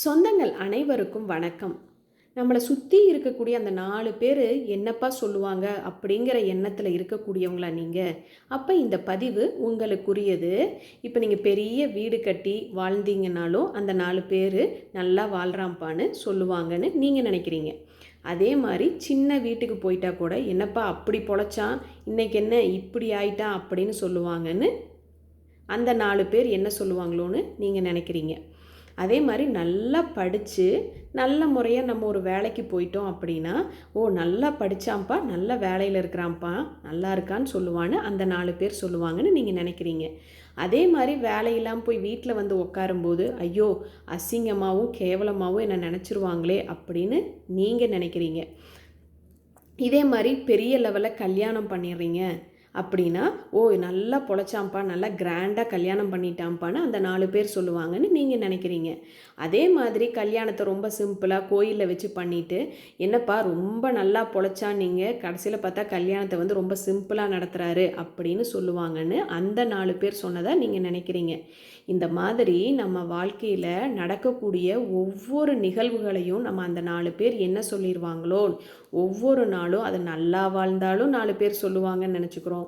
சொந்தங்கள் அனைவருக்கும் வணக்கம். நம்மளை சுற்றி இருக்கக்கூடிய அந்த நாலு பேர் என்னப்பா சொல்லுவாங்க அப்படிங்கிற எண்ணத்தில் இருக்கக்கூடியவங்களா நீங்கள் அப்போ இந்த பதிவு உங்களுக்குரியது. இப்போ நீங்கள் பெரிய வீடு கட்டி வாழ்ந்தீங்கனாலும் அந்த நாலு பேர் நல்லா வாழ்கிறாம்ப்பான்னு சொல்லுவாங்கன்னு நீங்கள் நினைக்கிறீங்க. அதே மாதிரி சின்ன வீட்டுக்கு போயிட்டா கூட என்னப்பா அப்படி பொழைச்சான்? இன்னைக்கு என்ன இப்படி ஆயிட்டான் அப்படின்னு சொல்லுவாங்கன்னு அந்த நாலு பேர் என்ன சொல்லுவாங்களோன்னு நீங்கள் நினைக்கிறீங்க? அதே மாதிரி நல்லா படித்து நல்ல முறையாக நம்ம ஒரு வேலைக்கு போயிட்டோம் அப்படின்னா ஓ நல்லா படித்தான்ப்பா நல்ல வேலையில் இருக்கிறான்ப்பா நல்லா இருக்கான்னு சொல்லுவான்னு அந்த நாலு பேர் சொல்லுவாங்கன்னு நீங்கள் நினைக்கிறீங்க. அதே மாதிரி வேலையெல்லாம் போய் வீட்டில் வந்து உட்காரும்போது ஐயோ அசிங்கமாகவும் கேவலமாகவும் என்னை நினச்சிருவாங்களே அப்படின்னு நீங்கள் நினைக்கிறீங்க. இதே மாதிரி பெரிய லெவலில் கல்யாணம் பண்ணிடுறீங்க. அப்படின்னா ஓ நல்லா பொழைச்சாம்ப்பா நல்லா கிராண்டாக கல்யாணம் பண்ணிட்டான்ப்பான்னு அந்த நாலு பேர் சொல்லுவாங்கன்னு நீங்கள் நினைக்கிறீங்க. அதே மாதிரி கல்யாணத்தை ரொம்ப சிம்பிளாக கோயிலில் வச்சு பண்ணிவிட்டு என்னப்பா ரொம்ப நல்லா பொழைச்சா நீங்கள் கடைசியில் பார்த்தா கல்யாணத்தை வந்து ரொம்ப சிம்பிளாக நடத்துகிறாரு அப்படின்னு சொல்லுவாங்கன்னு அந்த நாலு பேர் சொன்னதாக நீங்கள் நினைக்கிறீங்க. இந்த மாதிரி நம்ம வாழ்க்கையில் நடக்கக்கூடிய ஒவ்வொரு நிகழ்வுகளையும் நம்ம அந்த நாலு பேர் என்ன சொல்லிடுவாங்களோ ஒவ்வொரு நாளும் அதை நல்லா வாழ்ந்தாலும் நாலு பேர் சொல்லுவாங்கன்னு நினச்சிக்கிறோம்.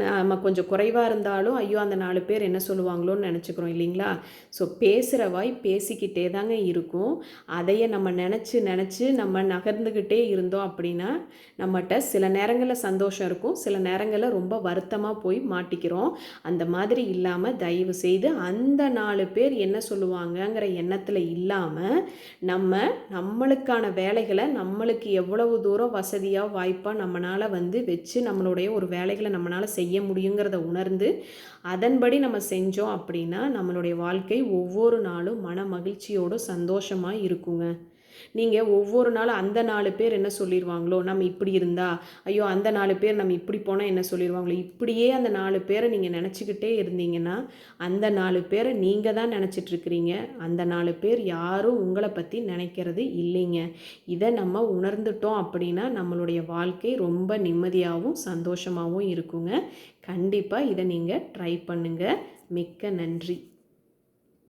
நம்ம கொஞ்சம் குறைவாக இருந்தாலும் ஐயோ அந்த நாலு பேர் என்ன சொல்லுவாங்களோன்னு நினச்சிக்கிறோம் இல்லைங்களா? ஸோ பேசுகிற வாய் பேசிக்கிட்டே தாங்க இருக்கும். அதையே நம்ம நினச்சி நினச்சி நம்ம நகர்ந்துக்கிட்டே இருந்தோம் அப்படின்னா நம்மகிட்ட சில நேரங்களில் சந்தோஷம் இருக்கும். சில நேரங்களில் ரொம்ப வருத்தமாக போய் மாட்டிக்கிறோம். அந்த மாதிரி இல்லாமல் தயவு செய்து அந்த நாலு பேர் என்ன சொல்லுவாங்கங்கிற எண்ணத்தில் இல்லாமல் நம்ம நம்மளுக்கான வேலைகளை நம்மளுக்கு எவ்வளவு தூரம் வசதியாக வாய்ப்பாக நம்மளால் வந்து வச்சு நம்மளுடைய ஒரு வேலைகளை நம்மளால் செய்ய முடியுங்கிறத உணர்ந்து அதன்படி நம்ம செஞ்சோம் அப்படின்னா நம்மளுடைய வாழ்க்கை ஒவ்வொரு நாளும் மன மகிழ்ச்சியோடு சந்தோஷமாக இருக்குங்க. நீங்கள் ஒவ்வொரு நாளும் அந்த நாலு பேர் என்ன சொல்லிடுவாங்களோ நம்ம இப்படி இருந்தா ஐயோ அந்த நாலு பேர் நம்ம இப்படி போனால் என்ன சொல்லிடுவாங்களோ இப்படியே அந்த நாலு பேரை நீங்கள் நினச்சிக்கிட்டே இருந்தீங்கன்னா அந்த நாலு பேரை நீங்கள் தான் நினச்சிட்ருக்கிறீங்க. அந்த நாலு பேர் யாரும் உங்களை பற்றி நினைக்கிறது இல்லைங்க. இதை நம்ம உணர்ந்துட்டோம் அப்படின்னா நம்மளுடைய வாழ்க்கை ரொம்ப நிம்மதியாகவும் சந்தோஷமாகவும் இருக்குங்க. கண்டிப்பாக இதை நீங்கள் ட்ரை பண்ணுங்கள் மிக்க நன்றி.